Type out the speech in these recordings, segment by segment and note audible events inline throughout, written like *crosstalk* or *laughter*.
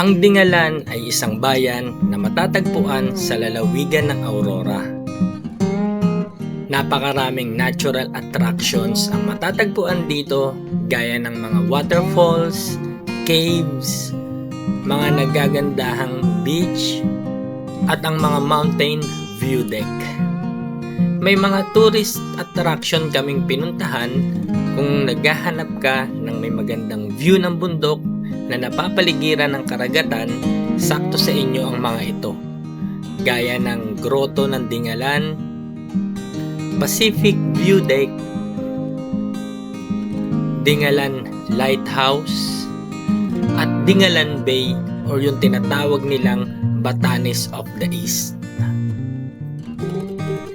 Ang Dingalan ay isang bayan na matatagpuan sa lalawigan ng Aurora. Napakaraming natural attractions ang matatagpuan dito gaya ng mga waterfalls, caves, mga nagagandahang beach, at ang mga mountain view deck. May mga tourist attraction kaming pinuntahan kung naghahanap ka ng may magandang view ng bundok na napapaligiran ng karagatan, sakto sa inyo ang mga ito. Gaya ng Grotto ng Dingalan, Pacific View Deck, Dingalan Lighthouse, at Dingalan Bay or yung tinatawag nilang Batanes of the East.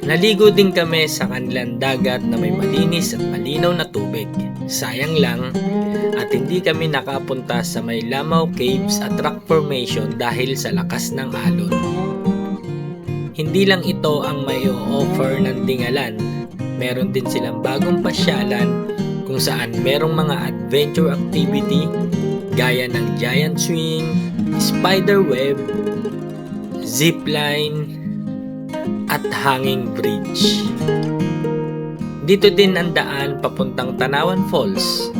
Naligo din kami sa kanilang dagat na may malinis at malinaw na tubig. Sayang lang at hindi kami nakapunta sa may Lamaw Caves at Rock Formation dahil sa lakas ng alon. Hindi lang ito ang may offer ng Dingalan. Meron din silang bagong pasyalan kung saan merong mga adventure activity gaya ng giant swing, spider web, zipline, at hanging bridge. Dito din ang daan papuntang Tanawan Falls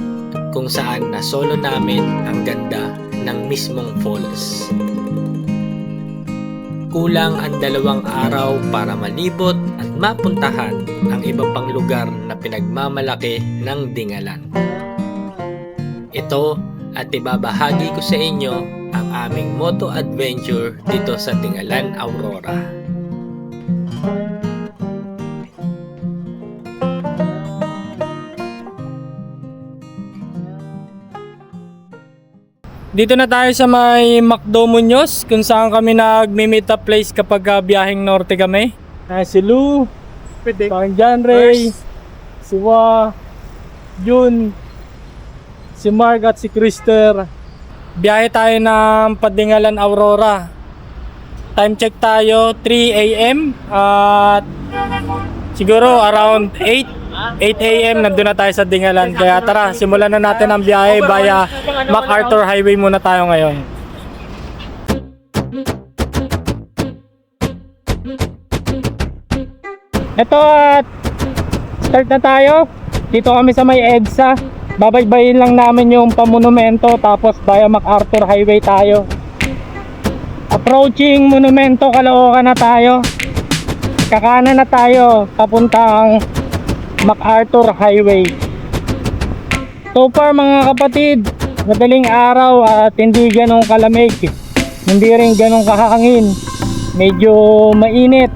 kung saan na solo namin ang ganda ng mismong falls. Kulang ang dalawang araw para malibot at mapuntahan ang iba pang lugar na pinagmamalaki ng Dingalan. Ito at ibabahagi ko sa inyo ang aming moto adventure dito sa Dingalan, Aurora. Dito na tayo sa may Macdo Muñoz kung saan kami nag-meet up place kapag uh, biyaheng norte kami. Ah, si Lou, Pwede. Pang John Ray, si Wa, Jun, si Mark at si Krister. Biyahe tayo ng Padingalan Aurora. Time check tayo 3 a.m. at siguro around 8 8 a.m. nandun na tayo sa Dingalan. Kaya tara, simulan na natin ang biyahe via MacArthur Highway muna tayo ngayon. Ito at start na tayo. Dito kami sa may EDSA. Babaybayin lang namin yung pamonumento tapos via MacArthur Highway tayo. Approaching monumento Caloocan na tayo. Kakanan na tayo papuntang MacArthur Highway. So far mga kapatid, madaling araw at hindi ganong kalamig. Hindi rin ganong kahangin. Medyo mainit.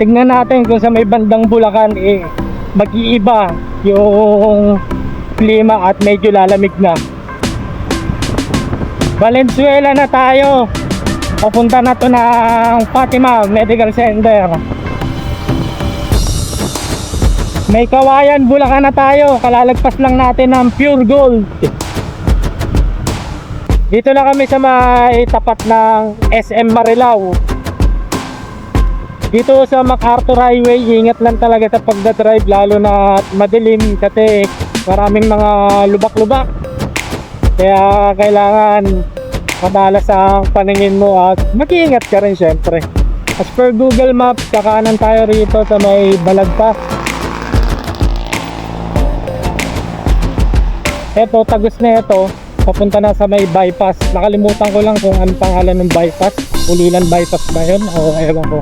Tignan natin kung sa may bandang Bulacan eh mag-iiba yung klima at medyo lalamig na. Valenzuela na tayo. Papunta na to ng Fatima Medical Center. May kawayan, Bulacan na tayo. Kalalagpas lang natin ng pure gold. Dito na kami sa may tapat ng SM Marilao. Dito sa MacArthur Highway, ingat lang talaga sa pagdadrive lalo na madilim kasi maraming mga lubak-lubak. Kaya kailangan madalas ang paningin mo at mag-iingat ka rin syempre. As per Google Maps, kakanan tayo rito sa may Balagtas. Eto, tagos na ito. Papunta na sa may bypass. Nakalimutan ko lang kung anong pangalan ng bypass. Ulilan bypass ba yun? O ewan ko.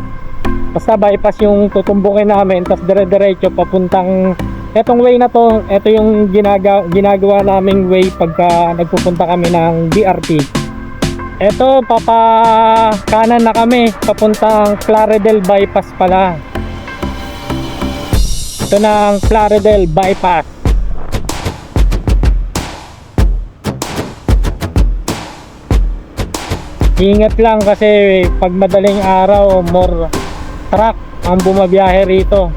Basta bypass yung tutumbukin namin. Tapos dire-diretso papuntang... Etong way na to, ito yung ginaga, ginagawa naming way pagka nagpupunta kami ng BRT. Eto, papa kanan na kami. Papuntang Claredel bypass pala. Ito na ang Claredel bypass. Ingat lang kasi pag madaling araw, more truck ang bumabiyahe rito.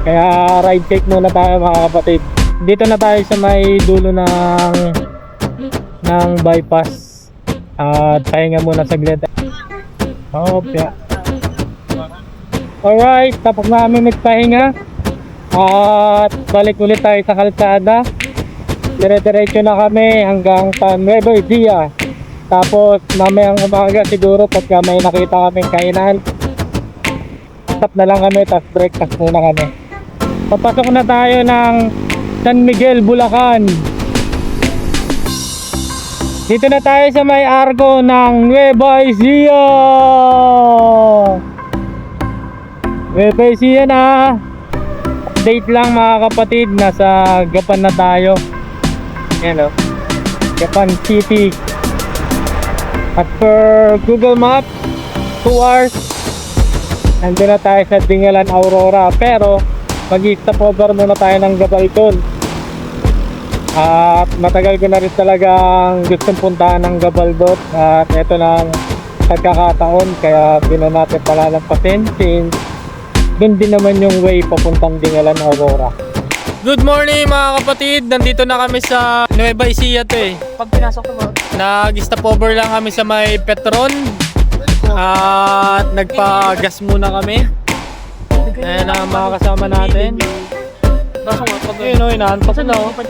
Kaya ride check muna tayo mga kapatid. Dito na tayo sa may dulo ng ng bypass. At pahinga muna saglit. Yeah. Alright, tapos namin nagpahinga. At balik ulit tayo sa kalsada. Dire-diretso na kami hanggang Nueva Ecija. Tapos mamayang umaga siguro pagka may nakita kaming kainan, stop na lang kami tapos breakfast muna kami. Papasok na tayo ng San Miguel, Bulacan. Dito na tayo sa may arko ng Nueva Ecija. Nueva Ecija na. Update lang mga kapatid, nasa Gapan na tayo. Yan o. Gapan City. At per Google Map, 2 hours. Nandun na tayo sa Dingalan Aurora. Pero, mag-stop over muna tayo ng Gabalcon. At matagal ko na rin talagang gustong puntahan ng Gabaldot. At eto na ang pagkakataon. Kaya bino natin palalampasin since doon din naman yung way papuntang Dingalan Aurora. Good morning mga kapatid! Nandito na kami sa Nueva Ecija to eh. Pag pinasok ko ba? Nag-stop over lang kami sa may Petron. At nagpa-gas muna kami. Ayan ang mga kasama natin. Ayun o, inaantok Kasi na o. pag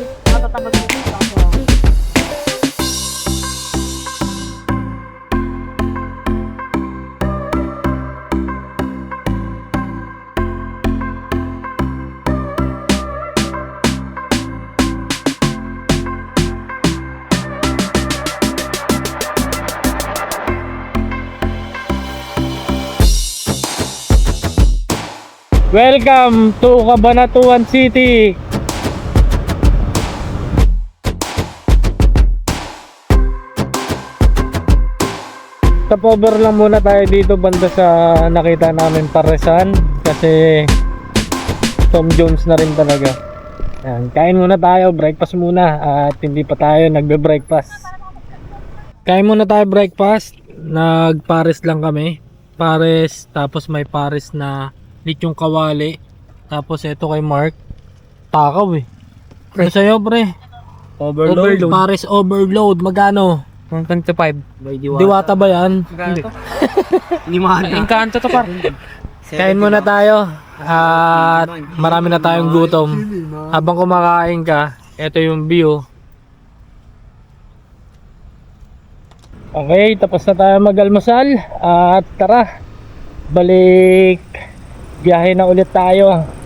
Welcome to Cabanatuan City. Over lang muna tayo dito banda sa nakita namin Paresan kasi Tom Jones na rin talaga. Yan, kain muna tayo, breakfast muna at hindi pa tayo nagbe-breakfast. Kain muna tayo breakfast. Nagpares lang kami. Pares, tapos may pares na lichong kawali. Tapos ito kay Mark. Takaw eh. Pre sa'yo pre. Overload. Pares overload. Magkano? 125. By Diwata ba yan? Hindi. Limahan *laughs* na. Engkanto to par. Kain muna tayo. At marami na tayong gutom. Habang kumakain ka, ito yung view. Okay, tapos na tayo mag-almusal. At tara, balik. Biyahe na ulit tayo.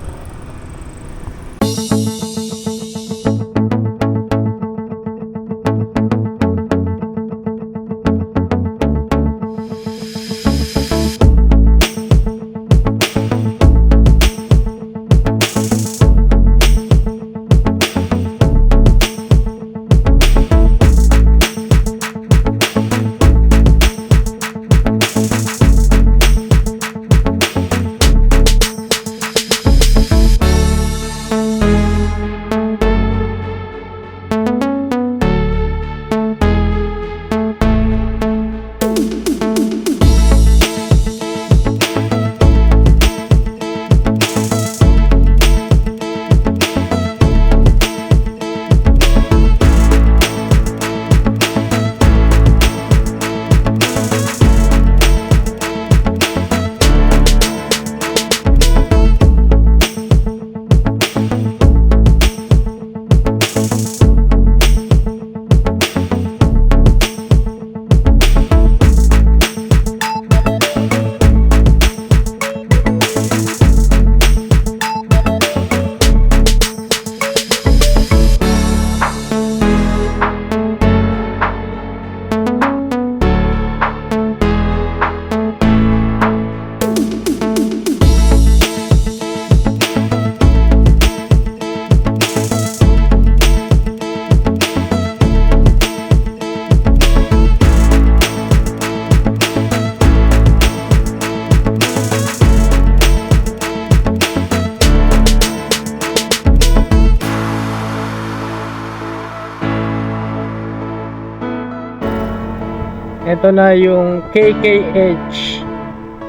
Ito na yung KKH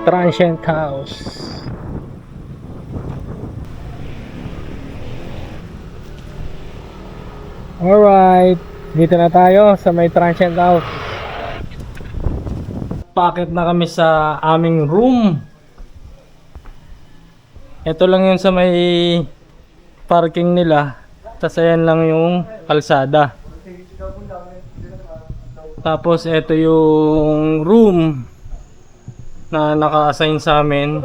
Transient House. Alright, dito na tayo sa may Transient House. Packet na kami sa aming room. Ito lang yun sa may parking nila. Tapos ayan lang yung kalsada. Tapos ito yung room na naka-assign sa amin.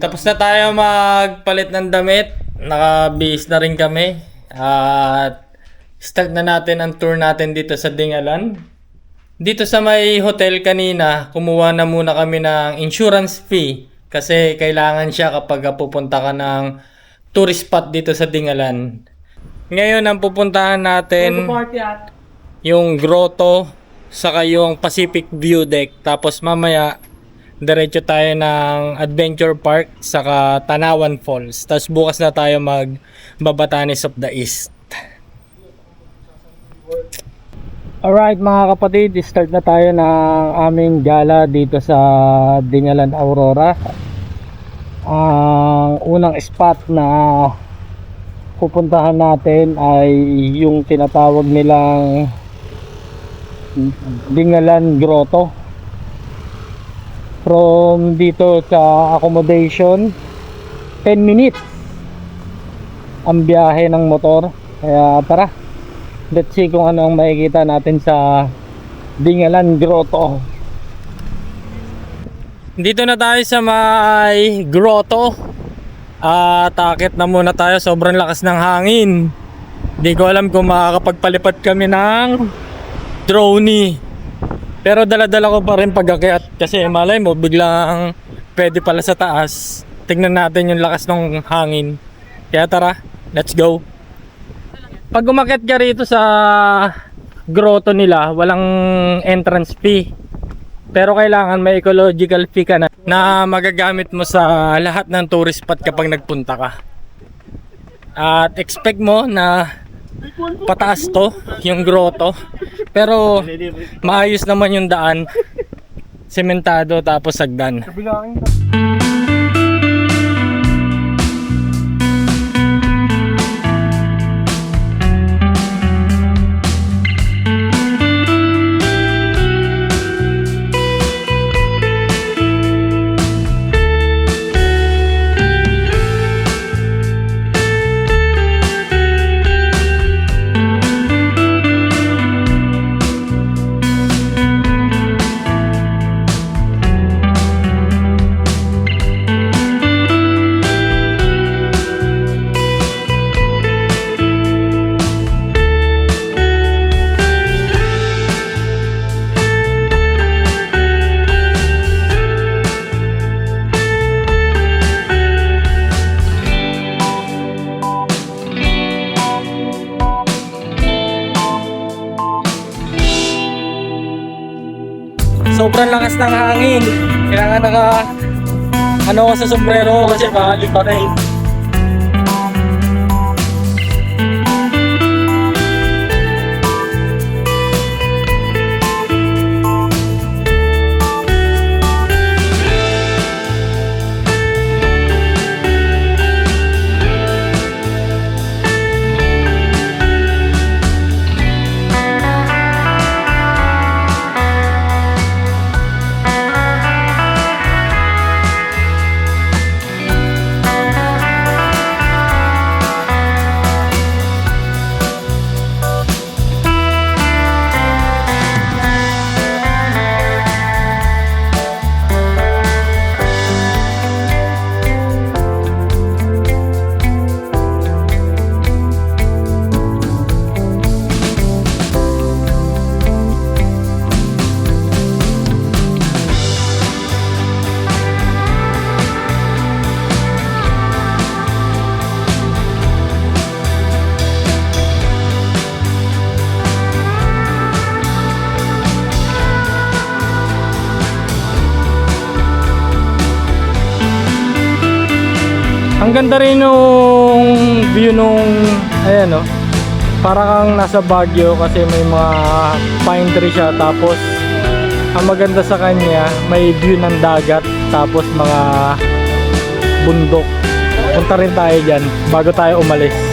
Tapos na tayo magpalit ng damit. Nakabihis na rin kami. At start na natin ang tour natin dito sa Dingalan. Dito sa may hotel kanina, kumuha na muna kami ng insurance fee kasi kailangan siya kapag pupunta ka ng tourist spot dito sa Dingalan. Ngayon ang pupuntahan natin yung grotto saka yung Pacific View Deck. Tapos mamaya diretso tayo ng Adventure Park saka Tanawan Falls. Tapos bukas na tayo mag Babatanes of the East. Alright mga kapatid, start na tayo ng aming gala dito sa Dingalan Aurora. Ang unang spot na pupuntahan natin ay yung tinatawag nilang Dingalan Grotto. From dito sa accommodation 10 minutes ang biyahe ng motor. Kaya tara let's see kung ano ang makikita natin sa Dingalan Grotto. Dito na tayo sa may grotto. At akit na muna tayo sobrang lakas ng hangin. Hindi ko alam kung makakapagpalipad kami ng drone pero dala-dala ko pa rin pag-akyat kasi malay mo biglang pwede pala sa taas. Tignan natin yung lakas ng hangin. Kaya tara let's go. Pag umakyat ka rito sa grotto nila walang entrance fee. Pero kailangan may ecological fee ka na, na magagamit mo sa lahat ng tourist spot kapag nagpunta ka. At expect mo na pataas to, yung grotto. Pero maayos naman yung daan. Sementado tapos sagdan. Sobrang lakas ng hangin. Kailangan naka ano sa sombrero kasi baka pa rin. Ang ganda rin nung view nung ayan oh. Para kang nasa Baguio kasi may mga pine tree siya tapos ang maganda sa kanya may view ng dagat tapos mga bundok. Punta rin tayo diyan bago tayo umalis.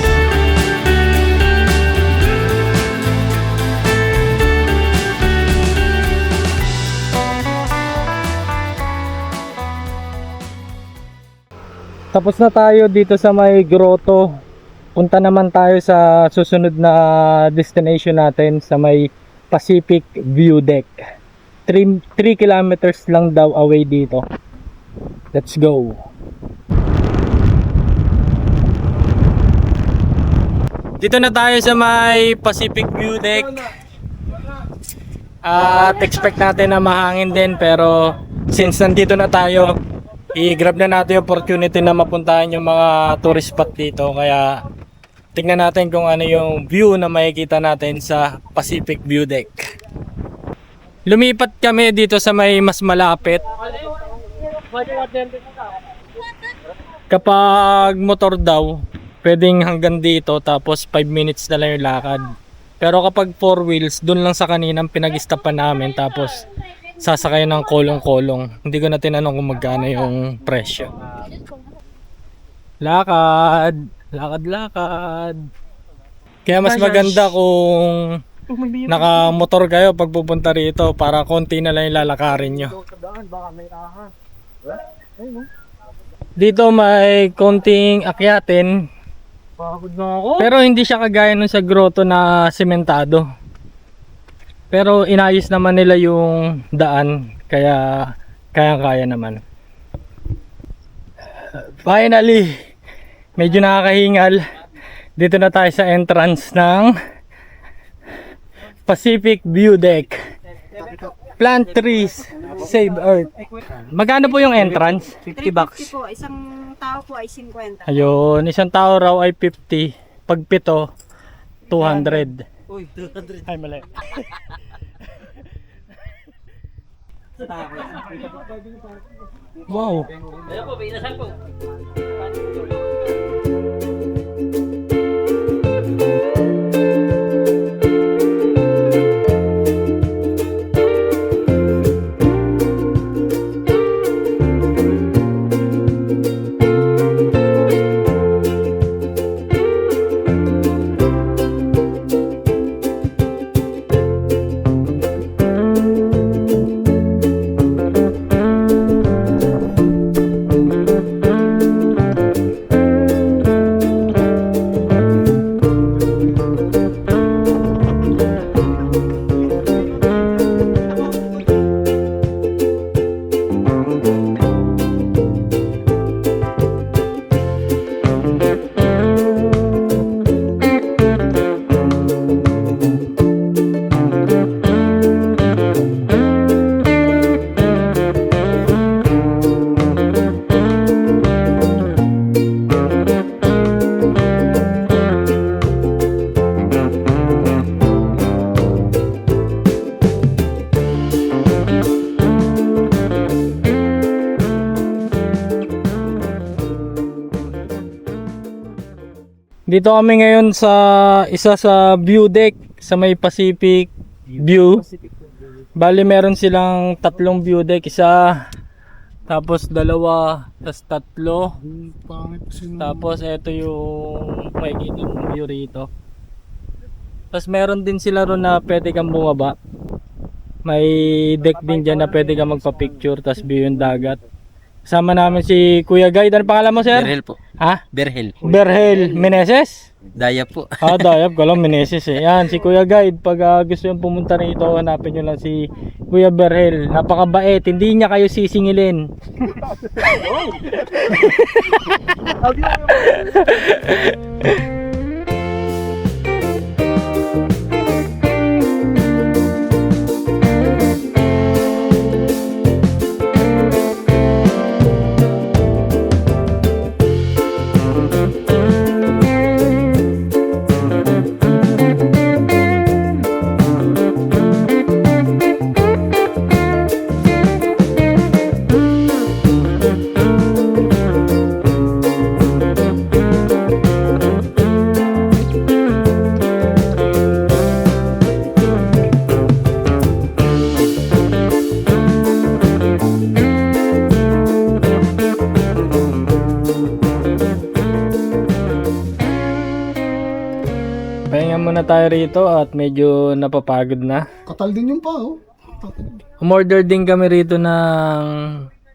Tapos na tayo dito sa may grotto. Punta naman tayo sa susunod na destination natin sa may Pacific View Deck. 3, 3 kilometers lang daw away dito. Let's go. Dito na tayo sa may Pacific View Deck. At expect natin na mahangin din pero since nandito na tayo, i-grab na natin yung opportunity na mapuntahan yung mga tourist spot dito. Kaya tingnan natin kung ano yung view na makikita natin sa Pacific View Deck. Lumipat kami dito sa may mas malapit. Kapag motor daw, pwedeng hanggang dito tapos 5 minutes na lang yung lakad. Pero kapag 4 wheels, dun lang sa kaninang pinag-stopan namin tapos sasakay ng kolong-kolong. Hindi ko na tinanong kung magkano yung presyo. Lakad, lakad, lakad. Kaya mas maganda kung nakamotor kayo pag pupunta rito para konti na lang yung lalakarin nyo. Dito may konting akyatin Pagod na ako. pero hindi siya kagaya nung sa grotto na sementado. Pero inayos naman nila yung daan kaya kaya-kaya naman. Finally, medyo nakakahingal. Dito na tayo sa entrance ng Pacific View Deck. Plant trees, save earth. Magkano po yung entrance? 50 bucks. 350 po, isang tao po ay 50. Ayun, isang tao raw ay 50. Pag pito, 200. Uy, 200. Ay, mali. wow. Ayun po, pinasal po. Dito kami ngayon sa isa sa view deck sa may Pacific View. Bali meron silang tatlong view deck, isa tapos dalawa, tapos tatlo. Tapos ito yung makikita mong view rito. Tapos meron din sila ron na pwede kang bumaba. May deck din dyan na pwede kang magpa-picture tapos view yung dagat. Kasama namin si Kuya Guy. Ano pangalan mo, sir? Berhel po. Ha? Berhel. Berhel Meneses? Daya po. Ah, *laughs* dayap ko lang Meneses eh. Yan, si Kuya Guide. Pag ah, gusto yung pumunta rito, hanapin nyo lang si Kuya Berhel. Napakabait. Hindi niya kayo sisingilin. *laughs* *laughs* muna tayo rito at medyo napapagod na. Katal din yung pa, oh. Umorder din kami rito ng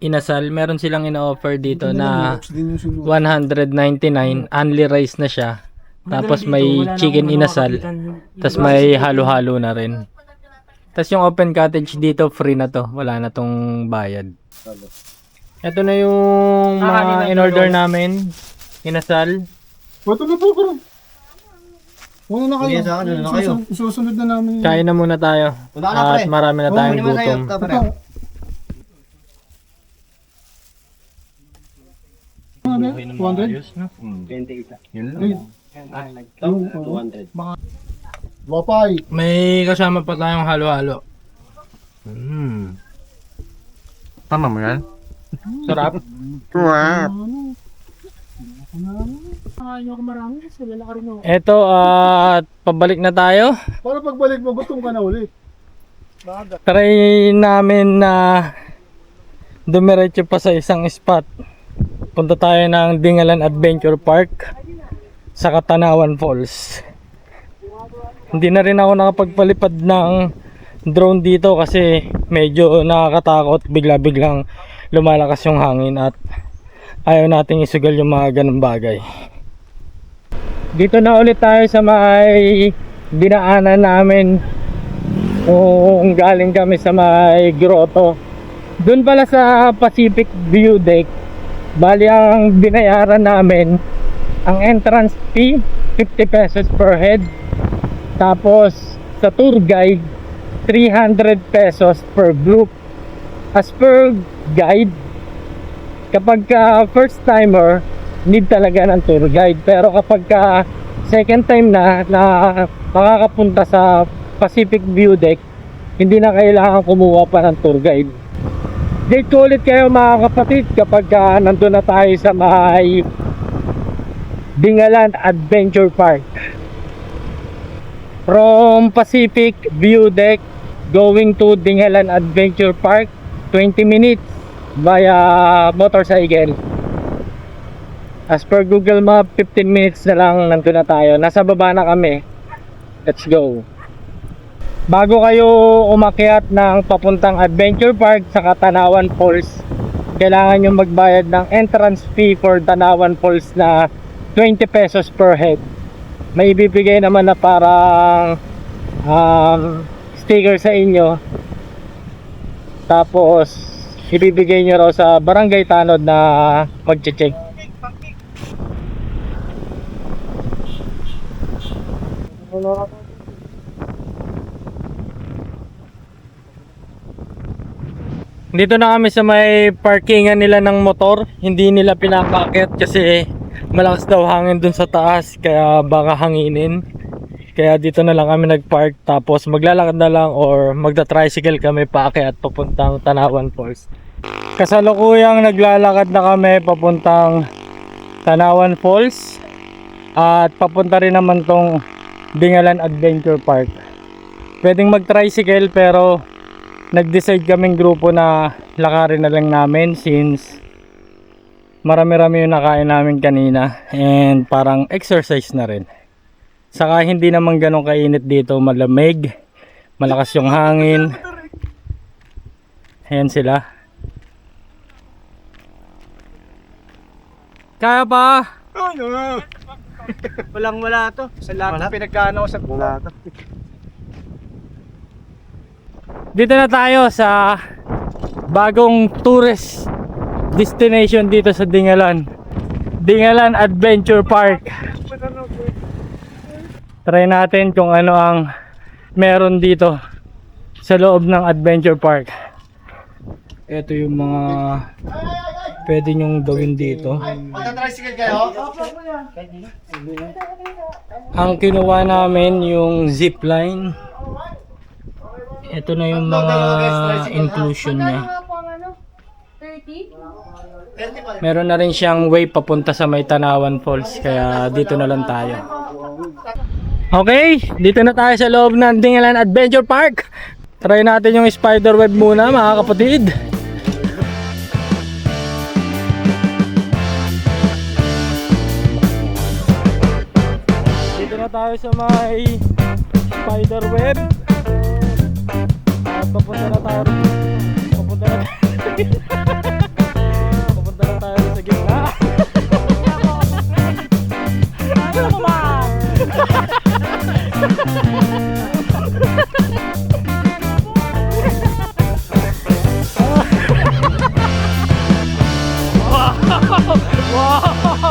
inasal. Meron silang ina-offer dito na Ops din yung sinuha. 199. Only rice na siya. Tapos may chicken inasal. Tapos may halo-halo na rin. Tapos yung open cottage dito, free na to. Wala na tong bayad. Ito na yung mga in-order namin. Inasal. Ito na po, bro. Una na kayo. Sige, sa akin, na kayo. Susun- Susunod na namin. Kain na muna tayo. Wala na, At pre. marami na tayong Kunin mo sa'yo, gutom. ito, pre. Ito. Ano? 200? Yun Mga Lopay. May kasama pa tayong halo-halo. Hmm. Tama mo yan? Sarap. Wow. Ito at pabalik na tayo. Para pagbalik mo, gutom ka na ulit. Try namin na dumiretso pa sa isang spot. Punta tayo ng Dingalan Adventure Park sa Katanawan Falls. Hindi na rin ako nakapagpalipad ng drone dito kasi medyo nakakatakot bigla-biglang lumalakas yung hangin at ayaw nating isugal yung mga ganong bagay. Dito na ulit tayo sa may dinaanan namin kung galing kami sa may grotto. Doon pala sa Pacific View Deck, bali ang binayaran namin, ang entrance fee, 50 pesos per head. Tapos sa tour guide, 300 pesos per group. As per guide, kapag ka first timer, need talaga ng tour guide. Pero kapag ka second time na na makakapunta sa Pacific View Deck, hindi na kailangan kumuha pa ng tour guide. Date ko ulit kayo mga kapatid kapag ka nandun na tayo sa may Dingalan Adventure Park. From Pacific View Deck going to Dingalan Adventure Park, 20 minutes via motorcycle. As per Google Map, 15 minutes na lang nandun na tayo. Nasa baba na kami. Let's go. Bago kayo umakyat ng papuntang Adventure Park sa Katanawan Falls, kailangan nyo magbayad ng entrance fee for Tanawan Falls na 20 pesos per head. May ibibigay naman na parang um, sticker sa inyo. Tapos, ibibigay nyo raw sa barangay tanod na magche-check. Dito na kami sa may parkingan nila ng motor. Hindi nila pinapakit kasi malakas daw hangin dun sa taas kaya baka hanginin. Kaya dito na lang kami nagpark tapos maglalakad na lang or magta-tricycle kami paakyat papuntang Tanawan Falls. Kasalukuyang naglalakad na kami papuntang Tanawan Falls at papunta rin naman tong Dingalan Adventure Park. Pwedeng mag-tricycle pero nag-decide kaming grupo na lakarin na lang namin since marami-rami yung nakain namin kanina and parang exercise na rin. Saka hindi naman ganun kainit dito, malamig, malakas yung hangin. Ayan sila. Kaya ba? Walang wala to. Sa lahat ng pinagkano sa wala to. Dito na tayo sa bagong tourist destination dito sa Dingalan. Dingalan Adventure Park. Try natin kung ano ang meron dito sa loob ng Adventure Park. Ito yung mga pwede nyong gawin dito. Magta-tricycle kayo? Ang kinuha namin yung zip line. Ito na yung mga inclusion niya. Meron na rin siyang way papunta sa may Tanawan Falls kaya dito na lang tayo. Okay, dito na tayo sa loob ng Dingalan Adventure Park. Try natin yung spider web muna mga kapatid. tayo sa may spider web at papunta na tayo papunta na tayo *laughs* papunta na tayo sa gitna ano naman Wow! *laughs* Wow!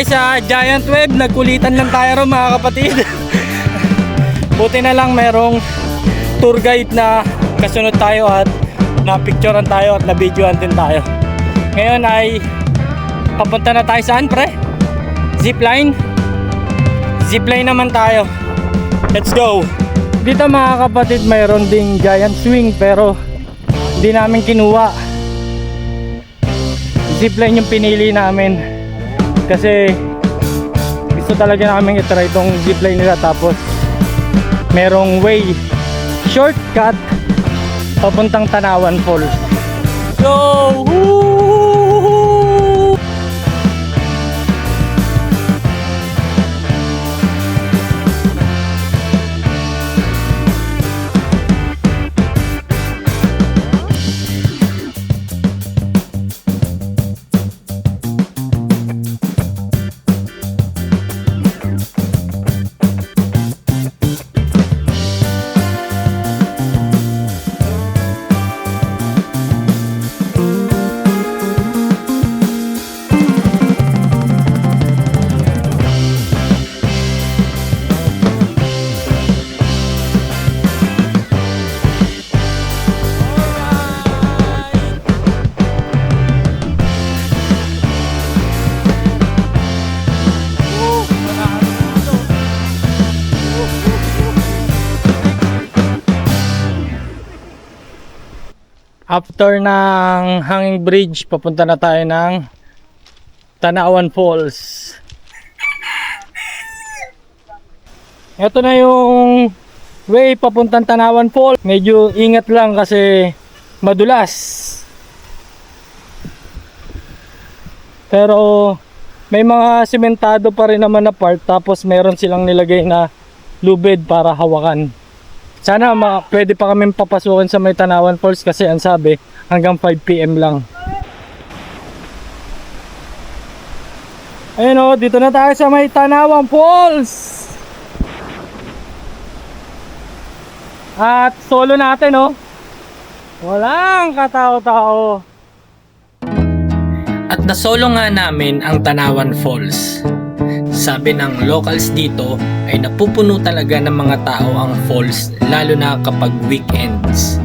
Tayo sa Giant Web. Nagkulitan lang tayo ron mga kapatid. *laughs* Buti na lang merong tour guide na kasunod tayo at na-picturean tayo at na-videoan din tayo. Ngayon ay papunta na tayo saan pre? Zipline? Zipline naman tayo. Let's go! Dito mga kapatid mayroon ding giant swing pero hindi namin kinuha. Zipline yung pinili namin kasi gusto talaga namin itry itong zipline nila tapos merong way shortcut papuntang Tanawan Falls. So, woo! After ng hanging bridge, papunta na tayo ng Tanawan Falls. Ito na yung way papuntang Tanawan Falls. Medyo ingat lang kasi madulas. Pero may mga sementado pa rin naman na part tapos meron silang nilagay na lubid para hawakan. Sana ma pwede pa kami papasukin sa may Tanawan Falls kasi ang sabi hanggang 5pm lang. Ayun o, dito na tayo sa may Tanawan Falls. At solo natin oh. Walang katao-tao. At nasolo nga namin ang Tanawan Falls. Sabi ng locals dito ay napupuno talaga ng mga tao ang falls lalo na kapag weekends.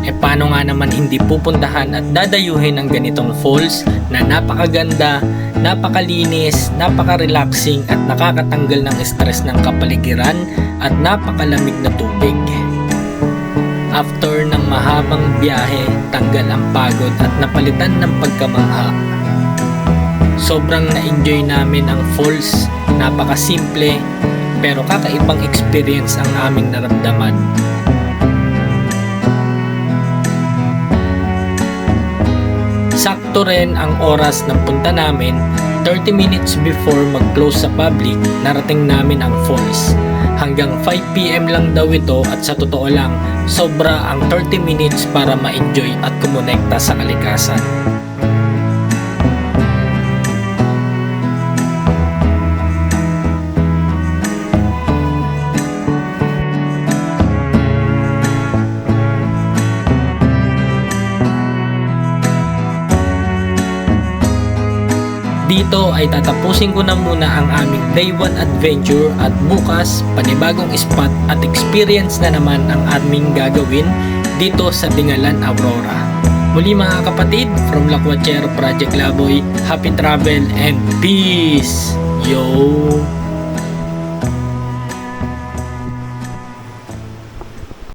E paano nga naman hindi pupuntahan at dadayuhin ang ganitong falls na napakaganda, napakalinis, napaka-relaxing at nakakatanggal ng stress ng kapaligiran at napakalamig na tubig. After ng mahabang biyahe, tanggal ang pagod at napalitan ng pagkamangha. Sobrang na-enjoy namin ang falls, napaka-simple, pero kakaibang experience ang aming naramdaman. Sakto rin ang oras ng punta namin, 30 minutes before mag-close sa public, narating namin ang falls. Hanggang 5pm lang daw ito at sa totoo lang, sobra ang 30 minutes para ma-enjoy at kumonekta sa kalikasan. Dito ay tatapusin ko na muna ang aming day 1 adventure at bukas panibagong spot at experience na naman ang aming gagawin dito sa Dingalan, Aurora. Muli mga kapatid, from Lakwachero Project Laboy, happy travel and peace! Yo!